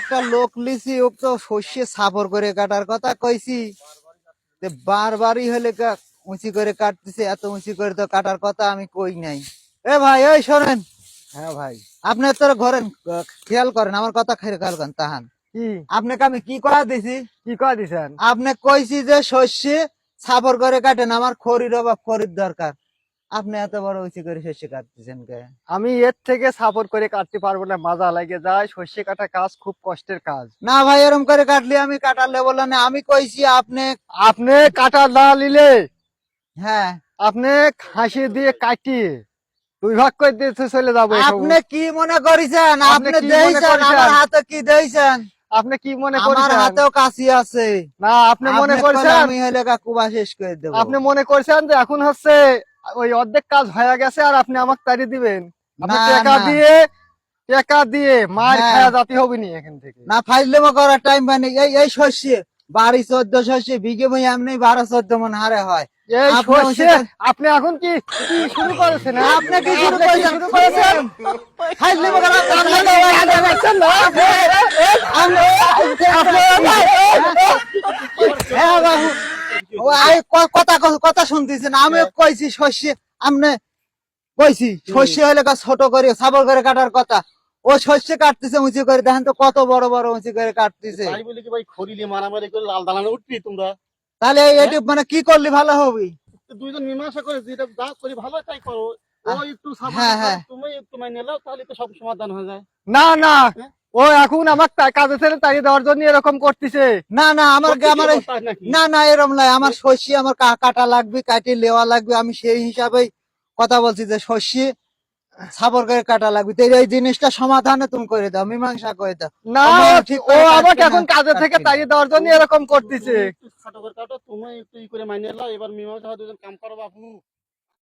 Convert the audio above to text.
একটা লোক লিছি ওক তো শস্যে সাফর করে কাটার কথা কইছি বারবারই হলে উঁচি করে কাটতেছে এত উঁচি করে তো কাটার কথা আমি কই নাই এ ভাই ওই শোনেন হ্যাঁ ভাই আপনি তোর ঘরেন খেয়াল করেন আমার কথা খেয়াল করেন তাহান কি? আপনাকে আমি কি করা দিছি? কি করে দিছেন? আপনি কইছি যে শস্যে সাফর করে কাটেন আমার খড়ির অভাব খড়ির দরকার। আপনি এত বড় উঁচি করে শস্য কাটতেছেন কে? আমি এর থেকে সাপোর্ট করে কাটতে পারব না মাজা লাগে যায় সর্ষে কাটা কাজ খুব কষ্টের কাজ। না ভাই এরম করে কাটলে আমি কাটালে বললাম না আমি কইছি আপনি আপনি কাটা না নিলে হ্যাঁ। আপনি খাসি দিয়ে কাটিয়ে দুই ভাগ করে দিতে চলে যাব আপনি কি মনে করিছেন? আপনি দেইছেন? আমার হাতে কি দেইছেন? আপনি কি মনে আমার করছেন? হাতেও কাশি আছে। না আপনি মনে করছেন? আমি হলে কুবা শেষ করে দেবো। আপনি মনে করছেন যে এখন হচ্ছে ওই অর্ধেক কাজ হয়ে গেছে আর আপনি আমাকে তাড়ি দিবেন? আপনি টাকা দিয়ে টাকা দিয়ে মার। খাওয়া জাতি হবে নি এখান থেকে। না ফাইলেমো করার টাইম পাইনি। এই এই শস্যে বাড়ি চোদ্দ শস্যে বিঘে বই এমনি বারো চোদ্দ মন হারে হয়। আপনি এখন কি শুরু করেছেন হ্যাঁ? আপনি কি শুরু করেছেন? কথা কথা শুনতেছেন আমি কইছি শস্যে আমনে কইছি শস্য হলে ছোট করে সাবর করে কাটার কথা। ও শস্য কাটতেছে উঁচু করে। দেখেন তো কত বড় বড় উঁচু করে কাটতেছে। তাহলে এটি মানে কি করলে ভালো হবে? দুইজন মীমাংসা করে যেটা যা করি ভালো তাই করো। ও একটু হ্যাঁ, হ্যাঁ। তুমি একটু মাইনে নাও তাহলে তো সব সমাধান হয়ে যায়। না না। হ্যাঁ? ও এখন আমার কাজে তাড়িয়ে দেওয়ার জন্য এরকম করতেছে। না না আমার আমার তাই না না এরম নয় আমার শস্য আমার কাটা লাগবে কাটি লেওয়া লাগবে আমি সেই হিসাবেই কথা বলছি যে শস্য করে কাটা লাগবে। তো এই জিনিসটা সমাধানে তুমি করে দাও মীমাংসা করে দাও। না ঠিক ও আমাকে এখন কাজে থেকে। তাড়িয়ে দেওয়ার জন্য এরকম করতেছে। করে কাটো তুমি একটু ই করে মাইনে এবার মীমাংসা দুজন কাম করো বাপু।